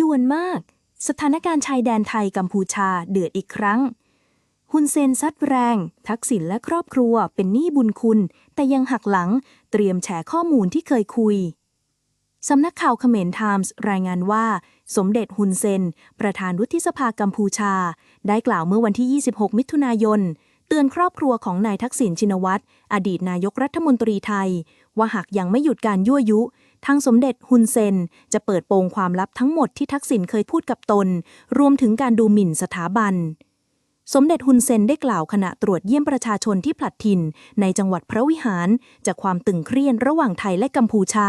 ด่วนมาก สถานการณ์ชายแดนไทยกัมพูชาเดือดอีกครั้ง ฮุนเซนซัดแรง ทักษิณและครอบครัวเป็นหนี้บุญคุณ แต่ยังหักหลัง เตรียมแฉข้อมูลที่เคยคุย สำนักข่าวเขมรไทมส์รายงานว่า สมเด็จฮุนเซน ประธานวุฒิสภากัมพูชา ได้กล่าวเมื่อวันที่ 26 มิถุนายนเตือนครอบครัวของนายทักษิณชินวัตรอดีตนายกรัฐมนตรีไทย ว่าหากยังไม่หยุดการยั่วยุ ทางสมเด็จฮุนเซน จะเปิดโปงความลับทั้งหมดที่ทักษิณเคยพูดกับตน รวมถึงการดูหมิ่นสถาบัน สมเด็จฮุนเซนได้กล่าวขณะตรวจเยี่ยมประชาชนที่ผลัดถิ่น ในจังหวัดพระวิหาร จากความตึงเครียดระหว่างไทยและกัมพูชา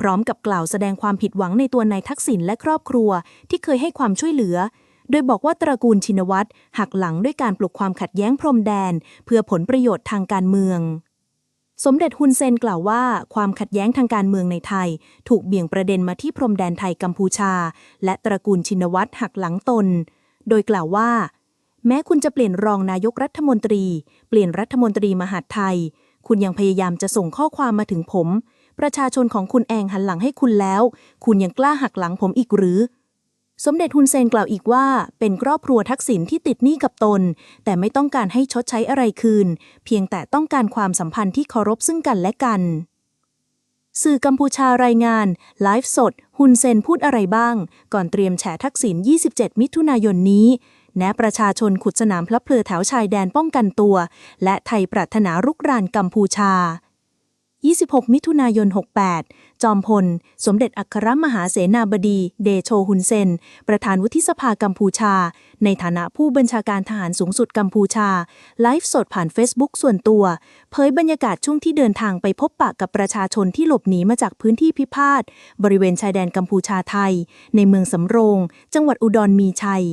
พร้อมกับกล่าวแสดงความผิดหวังในตัวนายทักษิณและครอบครัว ที่เคยให้ความช่วยเหลือโดยบอกว่าตระกูลชินวัตรหักหลังด้วยการปลุกความขัดแย้งพรมแดน เพื่อผลประโยชน์ทางการเมือง สมเด็จฮุนเซนกล่าวว่า ความขัดแย้งทางการเมืองในไทย ถูกเบี่ยงประเด็นมาที่พรมแดนไทยกัมพูชา และตระกูลชินวัตรหักหลังตน โดยกล่าวว่า แม้คุณจะเปลี่ยนรองนายกรัฐมนตรี เปลี่ยนรัฐมนตรีมหาดไทย คุณยังพยายามจะส่งข้อความมาถึงผม ประชาชนของคุณเองหันหลังให้คุณแล้ว คุณยังกล้าหักหลังผมอีกหรือ สมเด็จฮุนเซนกล่าวอีกว่า เป็นครอบครัวทักษิณที่ติดหนี้กับตน แต่ไม่ต้องการให้ชดใช้อะไรคืน เพียงแต่ต้องการความสัมพันธ์ที่เคารพซึ่งกันและกัน สื่อกัมพูชารายงาน ไลฟ์สดฮุนเซนพูดอะไรบ้าง ก่อนเตรียมแฉทักษิณ 27 มิถุนายนนี้แนะประชาชนขุดสนามพลับเพลือแถวชายแดนป้องกันตัว และไทยปรารถนารุกรานกัมพูชา 26 มิถุนายน 68 จอมพล สมเด็จอัครมหาเสนาบดี เดโชฮุนเซน ประธานวุฒิสภากัมพูชา ในฐานะผู้บัญชาการทหารสูงสุดกัมพูชา ไลฟ์สดผ่านเฟซบุ๊กส่วนตัว เผยบรรยากาศช่วงที่เดินทางไปพบปะกับประชาชนที่หลบหนีมาจากพื้นที่พิพาท บริเวณชายแดนกัมพูชาไทย ในเมืองสำโรง จังหวัดอุดรมีชัย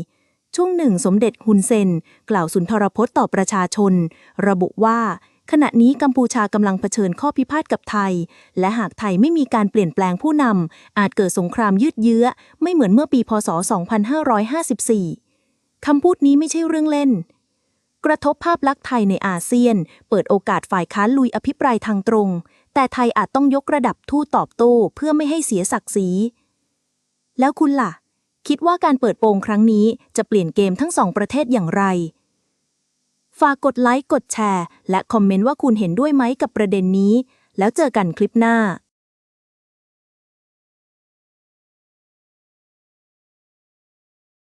ช่วงหนึ่งสมเด็จฮุนเซน กล่าวสุนทรพจน์ต่อประชาชน ระบุว่า ขณะนี้กัมพูชากำลังเผชิญข้อพิพาทกับไทย และหากไทยไม่มีการเปลี่ยนแปลงผู้นำอาจเกิดสงครามยืดเยื้อ ไม่เหมือนเมื่อปีพศ 2554 คำพูดนี้ไม่ใช่เรื่องเล่น กระทบภาพลักษณ์ไทยในอาเซียน เปิดโอกาสฝ่ายค้านลุยอภิปรายทางตรง แต่ไทยอาจต้องยกระดับทูตตอบโต้เพื่อไม่ให้เสียศักดิ์ศรีแล้วคุณล่ะ คิดว่าการเปิดโปงครั้งนี้จะเปลี่ยนเกมทั้งสองประเทศอย่างไร ฝากกดไลค์ กดแชร์ และคอมเมนต์ว่าคุณเห็นด้วยไหมกับประเด็นนี้ แล้วเจอกันคลิปหน้า